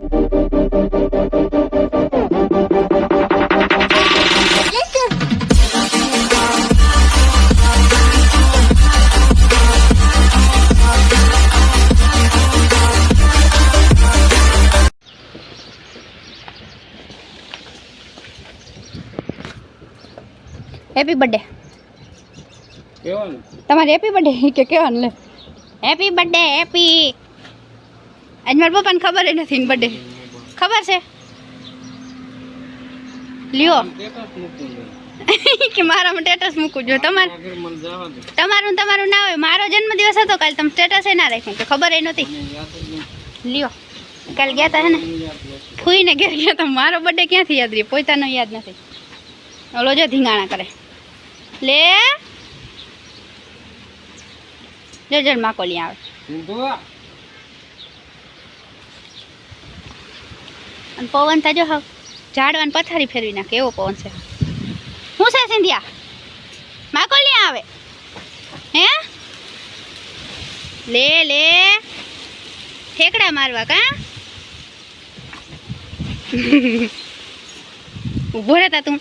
Happy birthday કેવાનું? તમારે happy birthday કે કેવાનું? લે. હેપી બર્થડે હેપી આજ મારા પપ્પાને ખબર નથી બર્થડે ખબર છે? લ્યો. કે મારા સ્ટેટસ મૂકું જો તમારે તમારું તમારું ના હોય. મારો જન્મદિવસ હતો કાલે. તમે સ્ટેટસ એ ના રાખ્યું કે ખબર એ નહોતી લ્યો. કાલે ગયા હતા હે ને. ફૂઈને ઘેર ગયા તો. મારો બર્થડે ક્યાંથી યાદ રહી પોતાનો યાદ નથી. ઓલો જો ધીંગાણા કરે. લે. જો જળ માકોલી આવે ઊંધો આ. અને પવન તાજો હા ઝાડવાને પથારી ફેરવી નાખે, એવો પવન છે. હું છે સિંધિયા? માકોલી આવે. હે? લે લે. ઠેકડા મારવા કા? ઊભો રહેતા તું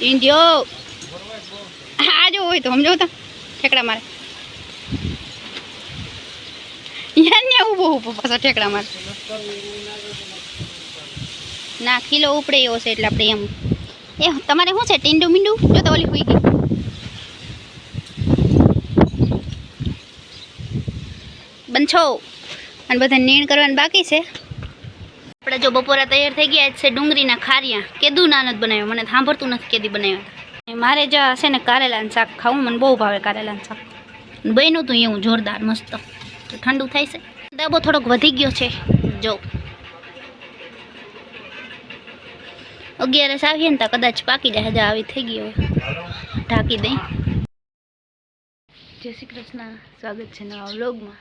ઇન્ડિયો આ જો હોય તો સમજો તો. ઠેકડા મારે. ને ઊભો પાછો ઠેકડા માર. ના કિલો ઉપડે એવો છે એટલે આપણે એમ. એ, તમારે શું છે, ટીંડું મીંડું? જો તો ઓલી હોઈ ગઈ. બંછો અને બધા નીણ કરવાનું બાકી છે. આપણે જો બપોરા તૈયાર થઈ ગયા છે ડુંગળીના ખારિયા. કેદું નાનદ બનાવ્યો. મને સાંભળતું નથી કેદી બનાવ્યા. મારે જે હશે ને કારેલાનું શાક ખાવું. મને બહુ ભાવે કારેલાનું શાક. બન્યું હતું એવું જોરદાર મસ્ત. તો ઠંડુ થાય છે. ડબ્બો થોડોક વધી ગયો છે. જો. અગિયારસ આવીએ ને તો કદાચ પાકી જાય, હજા આવી થઈ ગયો ઢાંકી દઈ. જય શ્રી કૃષ્ણ. સ્વાગત છે નવા વ્લોગમાં.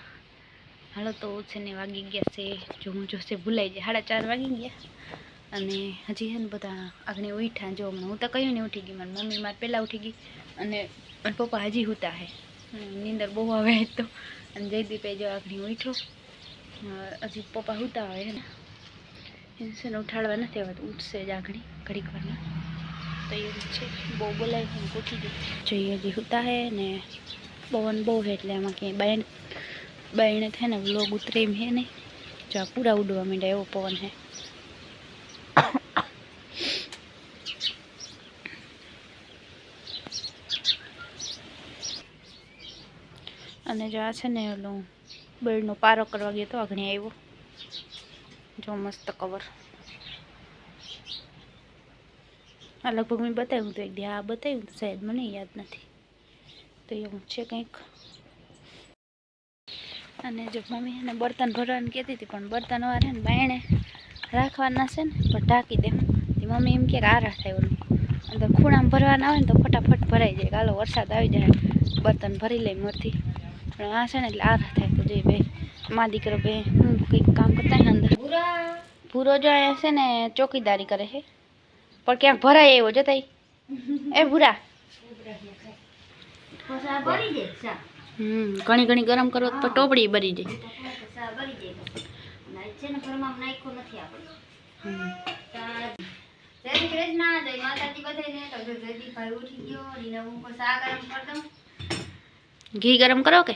હાલો તો છે ને વાગી ગયા છે. જો હું જોશે ભૂલાઈ જાય. સાડા ચાર વાગી ગયા. અને હજી છે ને બધા આગળ ઉઠ્યા. જો હું તો કહ્યું ને ઉઠી ગઈ. મારી મમ્મી મારે પહેલાં ઉઠી ગઈ. અને પપ્પા હજી હુતા હે. નીંદર બહુ આવે તો. અને જયદીપે જો આગળ ઉઠ્યો. હજી પપ્પા હુતા હોય એને ને. ઉઠાડવા નથી આવતું, ઉઠશે જ આગળ ઘડીક વારમાં તો એવું છે. બહુ બોલાય હું ઉઠી ગઈ જોઈએ હજી હુતા હે ને, પવન બહુ છે એટલે એમાં ક્યાંય બાયણ, બાયણે થાય ને વ્લોગ ઉતરે એમ હે નહીં. જો આ પૂરા ઉડવા માંડ્યા એવો પવન હે અને જો આ છે ને ઓલું બેડનો પારો કરવા ગયો તો અઘણી આવ્યો. જો મસ્ત કવર આ લગભગ મેં બતાવ્યું હતું એક દી. આ બતાવ્યું હતું શાયદ મને યાદ નથી. તો એવું છે કંઈક. અને જો મમ્મી એને બર્તન ભરવાનું કહેતી હતી, પણ બર્તન વારે ને બાયણે રાખવાના છે ને પણ ઢાંકી દે. મમ્મી એમ કે કે આરા થાય ઓલું. અંદર ખૂણામાં ભરવાના આવે ને તો ફટાફટ ભરાઈ જાય. કાલો વરસાદ આવી જાય. બર્તન ભરી લે મોરથી. પણ આ છે ને એટલે આરા થાય. જોઈ બે મા દીકરો બે હું કંઈક કામ કરતા ને અંદર. ભૂરો. જો અહીંયા છે ને ચોકીદારી કરે છે. પણ ક્યાંક ભરાય એવો જતાય એ ભૂરા. હમ ઘણી ઘણી ગરમ કરો તો ટોપડી બરી જાય. ઘી ગરમ કરો કે?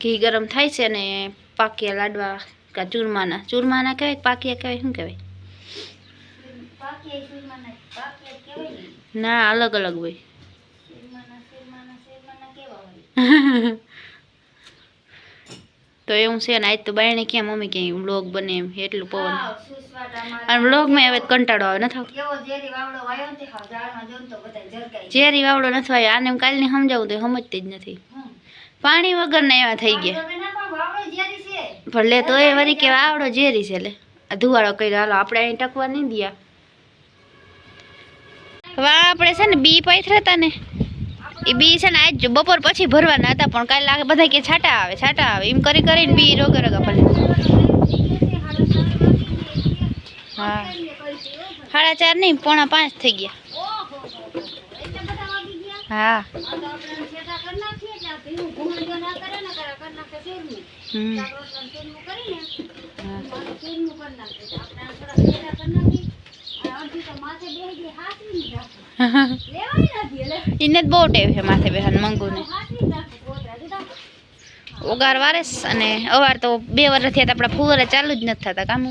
ઘી ગરમ થાય છે ને પાકિયા લાડવા કા ચૂરમાના. ચૂરમાના કહેવાય પાકિયા કહેવાય? શું કહેવાય? ના. અલગ અલગ હોય? તો એવું છે ને આજ તો બાયણે ક્યાં મમ્મી ક્યાંય વ્લોગ બને એમ એટલું પવન. અને વ્લોગમાં હવે કંટાળો આવે નથી ઝેરી વાવડો નથી આવ્યો આને હું કાલની સમજાવું તો સમજતી જ નથી. પાણી વગરના એવા થઈ ગયા. પણ લે તો એ વરી કે આવડો ઝેરી છે લે. આ ધુવાળો કર્યો હાલો આપણે અહીં ટકવા નહીં દયા. વાહ આપણે છે ને બી પાથરા હતા ને એ બી છે ને આજ બપોર પછી ભરવાના હતા, પણ કાલે લાગે બધા કે છાટા આવે છાટા આવે. એમ કરી કરીને બી રોગે રોગા ભલે હા. સાડા ચાર નહીં, પોણા પાંચ થઈ ગયા. હા. હમ. હા એને જ બહુ ટેવ છે માથે બેહાન મંગુને. ઉગાર વારેસ અને અવાર તો બે વર્ષ થયા તો આપણા ફુવારા ચાલુ જ નથી થતા કામ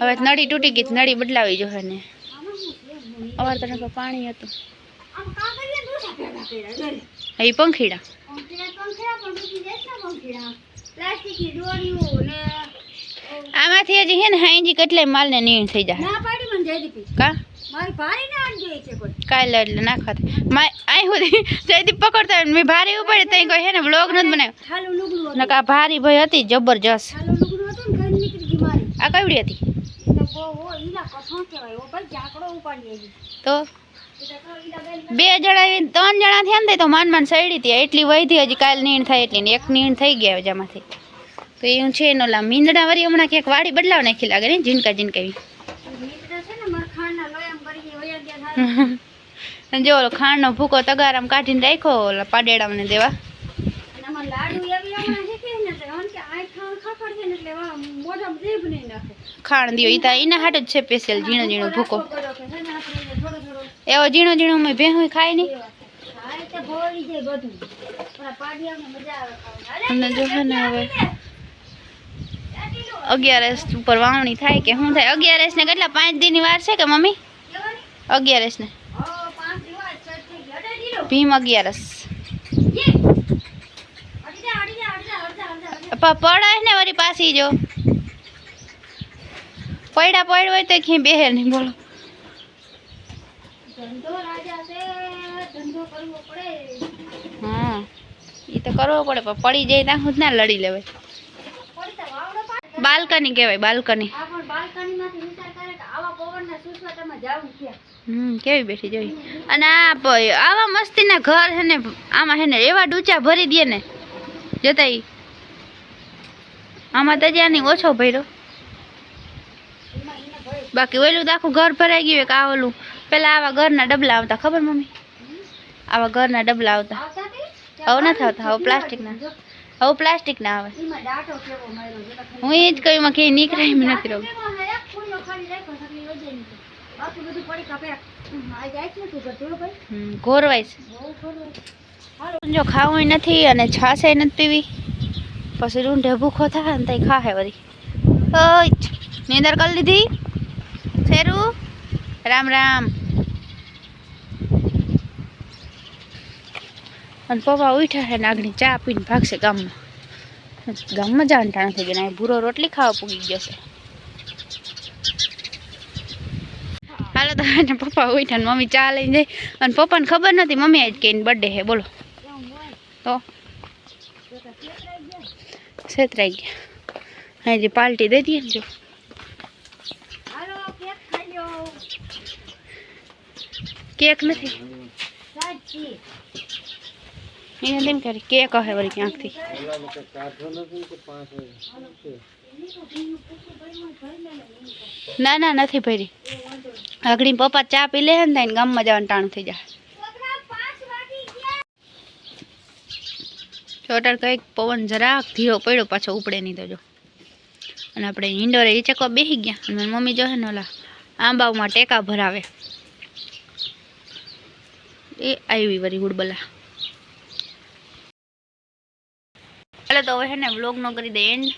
હવે નળી તૂટી ગઈ નળી બદલાવી જોઈએ ને અવાર તો પાણી હતું. એ પંખીડા. આમાંથી હજી હે ને હાઈજી કેટલાય માલને નીણ થઈ જાય. કા? કાલે એટલે નાખવા મા આઈ જયદીપ પકડતા મેં ભારી ઉપાડી તઈ કોઈ હે ને બ્લોગ નથી બનાવ્યો. નકા ભારી ભાઈ હતી જબરજસ્ત. આ કવડી હતી? તો બે જણા ત્રણ જણા થયા ને તો માન માન સડી હતી. એટલી વધી હજી કાલ નીણ થાય એટલી ને એક નીણ થઈ ગયા જમાંથી. તો એવું છે એનો લા મીંદડા વરી હમણાં ક્યાંક વાડી બદલાવ નાખી લાગે ને ઝીણકા ઝીણકાવી જો ઓલો ખાંડનો ભૂકો તગારામ કાઢીને રાખ્યો ઓલા પાડેડામને દેવા. ખાણ દિયો ઈ તા એના હાટ જ છે સ્પેશિયલ ઝીણો ઝીણો ભૂકો. એવો ઝીણો ઝીણો મેં ભેહું ખાય નહીં. અને જો ને હવે. અગિયારસ ઉપર વાવણી થાય કે શું થાય? અગિયારસ ને કેટલા? પાંચ દિનની વાર છે કે મમ્મી? અગિયારસ ને ભીમ અગિયારસ. પડાય ને વળી પાછી જો. પડ્યા પડ્યો હોય તો ક્યાંય બેહે નહીં બોલો. હા એ તો કરવો પડે પણ પડી જાય ત્યાં સુધી ના લડી લેવાય. બાલ્કની કહેવાય બાલ્કની. હમ કેવી બેઠી જોઈ. અને આ આવા મસ્તીના ઘર છે ને આમાં છે ને એવા ડૂચા ભરી દે ને જતા ઈ આમાં તો નહીં ઓછો ભર્યો. બાકી ઓલું તો આખું ઘર ભરાઈ ગયું એક આ ઓલું. પેલા આવા ઘરના ડબલા આવતા ખબર મમ્મી? આવા ઘરના ડબલા આવતા. હવે નથી આવતા હવે પ્લાસ્ટિકના. હવે પ્લાસ્ટિકના આવે. હું એ જ કહ્યું ક્યાંય નીકળાય એમ નથી રહું ઘોરવાય છે. જો નથી અને છાશે નથી પીવી. પછી રૂંઢે ભૂખો થાય ને ત્યાં ખાહે વળી. નીંદર કરી લીધી. ફેરું રામ રામ. અને પપ્પા ઉઠ્યા છે નાગણી ચા પીને ભાગશે ગામમાં. ગામમાં જવાનું ટાણ થઈ ગયા ભૂરો રોટલી ખાવા પૂગી ગયો છે. હાલો તો પપ્પા ઉઠ્યા ને મમ્મી ચા લઈને જાય. અને પપ્પાને ખબર નથી મમ્મી આજ કહીને બર્થડે હે બોલો. તો છેતરાઈ ગયા. હજી પાર્ટી દઈ દઈએ ને જો. કેક નથી. એને તેમ કરે કેક હે વળી ક્યાંકથી? ના ના, નથી ભરી. આગળ પપ્પા ચા પી લે ને ગામમાં જવાનું ટાણું થઈ જાય. ચોટર કંઈક પવન જરાક ધીરો પડ્યો પાછો ઉપડે નહીં તો અને આપણે ઇન્ડોરે એ ચકવા બેસી ગયા. અને મમ્મી જોહે ને ઓલા આંબાઓમાં ટેકા ભરાવે. એ આવી વળી હુડબલા. ચાલો તો હવે છે ને વ્લોગનો કરી દે એન્ડ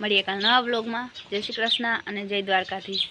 મળીએ કાલ નવા બ્લોગમાં જય શ્રી કૃષ્ણ અને જય દ્વારકાધીશ.